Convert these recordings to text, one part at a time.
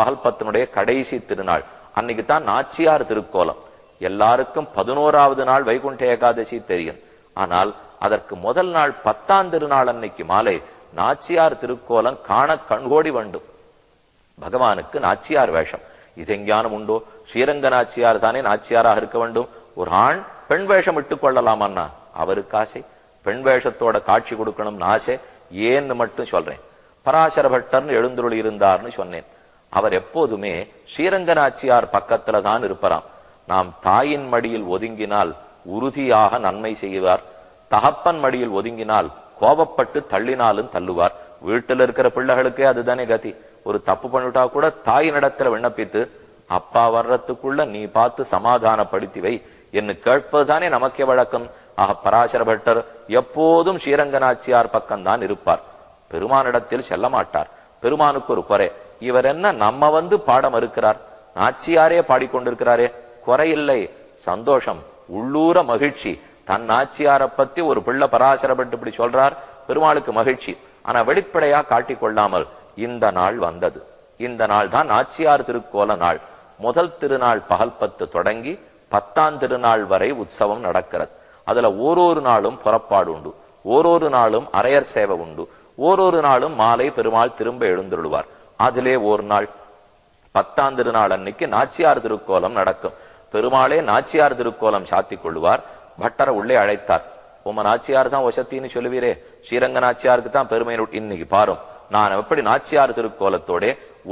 பகல்பத்தினுடைய கடைசி திருநாள். அன்னைக்கு தான் நாச்சியார் திருக்கோலம். எல்லாருக்கும் பதினோராவது நாள் வைகுண்ட ஏகாதசி தெரியும். ஆனால் அதற்கு முதல் நாள் பத்தாம் திருநாள் அன்னைக்கு மாலை நாச்சியார் திருக்கோலம் காண கண்கோடி வேண்டும். பகவானுக்கு நாச்சியார் வேஷம். இது எங்கேயானும் உண்டோ? ஸ்ரீரங்க நாச்சியார் தானே நாச்சியாராக இருக்க வேண்டும். ஒரு ஆண் பெண் வேஷம் இட்டுக் கொள்ளலாமன்னா அவருக்கு ஆசை. பெண் வேஷத்தோட காட்சி கொடுக்கணும்னு ஆசை. ஏன்னு மட்டும் சொல்றேன். பராசர பட்டர்னு எழுந்துருளி இருந்தார்னு சொன்னேன். அவர் எப்போதுமே ஸ்ரீரங்கநாச்சியார் பக்கத்துல தான் இருப்பாராம். நாம் தாயின் மடியில் ஒதுங்கினால் உறுதியாக நன்மை செய்வார். தகப்பன் மடியில் ஒதுங்கினால் கோபப்பட்டு தள்ளினாலும் தள்ளுவார். வீட்டில் இருக்கிற பிள்ளைகளுக்கே அதுதானே கதி. ஒரு தப்பு பண்ணிட்டா கூட தாயினிடத்துல விண்ணப்பித்து அப்பா வர்றதுக்குள்ள நீ பார்த்து சமாதானப்படுத்தி வை என்று கேட்பதுதானே நமக்கே வழக்கம். ஆக பராசர பட்டர் எப்போதும் ஸ்ரீரங்கநாச்சியார் பக்கம்தான் இருப்பார். பெருமானிடத்தில் செல்ல மாட்டார். பெருமானுக்கு ஒரு குறை. இவர் என்ன நம்ம வந்து பாடம் இருக்கிறார் நாச்சியாரே பாடிக்கொண்டிருக்கிறாரே. குறையில்லை. சந்தோஷம். உள்ளூர மகிழ்ச்சி. தன் நாச்சியாரை பத்தி ஒரு பிள்ளை பராசரப்பட்டு இப்படி சொல்றார். பெருமாளுக்கு மகிழ்ச்சி. ஆனா வெளிப்படையா காட்டிக் கொள்ளாமல் இந்த நாள் வந்தது. இந்த நாள் தான் நாச்சியார் திருக்கோல நாள். முதல் திருநாள் பகல் பத்து தொடங்கி பத்தாம் திருநாள் வரை உற்சவம் நடக்கிறது. அதுல ஓரொரு நாளும் புறப்பாடு உண்டு. ஓரொரு நாளும் அரையர் சேவை உண்டு. ஓரொரு நாளும் மாலை பெருமாள் திரும்ப எழுந்துள்ளுவார் அதிலே ஒரு நாள் பத்தாம் திருநாள் அன்னைக்கு நாச்சியார் திருக்கோலம் நடக்கும். பெருமாளே நாச்சியார் திருக்கோலம் சாத்தி கொள்வார் பட்டரை உள்ளே அழைத்தார். உம நாச்சியார் தான் ஒசத்தின்னு சொல்லுவீரே ஸ்ரீரங்க நாச்சியாருக்கு தான் பெருமை இன்னைக்கு பாரும். நான் எப்படி நாச்சியார் திருக்கோலத்தோட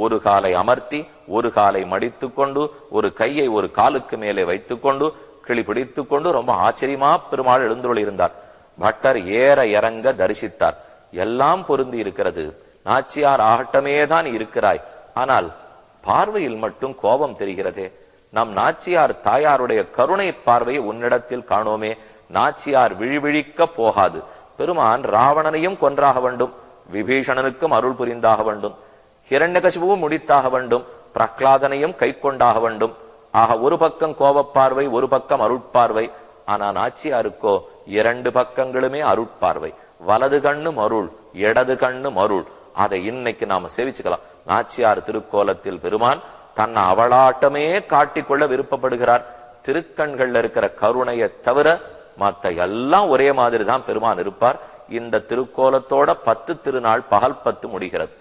ஒரு காலை அமர்த்தி ஒரு காலை மடித்து கொண்டு ஒரு கையை ஒரு காலுக்கு மேலே வைத்துக்கொண்டு கிளி பிடித்து கொண்டு ரொம்ப ஆச்சரியமா பெருமாள் எழுந்துள்ள இருந்தார் பட்டர் ஏற இறங்க தரிசித்தார். எல்லாம் பொருந்தி இருக்கிறது. நாச்சியார் ஆகட்டமே தான் இருக்கிறாய். ஆனால் பார்வையில் மட்டும் கோபம் தெரிகிறதே. நம் நாச்சியார் தாயாருடைய கருணை பார்வையை உன்னிடத்தில் காணோமே. நாச்சியார் விழிவிழிக்க போகாது. பெருமான் ராவணனையும் கொன்றாக வேண்டும். விபீஷணனுக்கும் அருள் புரிந்தாக வேண்டும். ஹிரண்யகசிபுவும் முடித்தாக வேண்டும். பிரகலாதனையும் கை கொண்டாக வேண்டும். ஆக ஒரு பக்கம் கோபப்பார்வை ஒரு பக்கம் அருட்பார்வை. ஆனா நாச்சியாருக்கோ இரண்டு பக்கங்களுமே அருட்பார்வை. வலது கண்ணு மருள் இடது கண்ணு மருள் அதை இன்னைக்கு நாம சேவிச்சுக்கலாம். நாச்சியார் திருக்கோலத்தில் பெருமான் தன்னை அவளாட்டமே காட்டிக்கொள்ள விருப்பப்படுகிறார். திருக்கண்கள்ல இருக்கிற கருணையை தவிர மத்த எல்லாம் ஒரே மாதிரி தான் பெருமான் இருப்பார். இந்த திருக்கோலத்தோட பத்து திருநாள் பகல் பத்து முடிகிறது.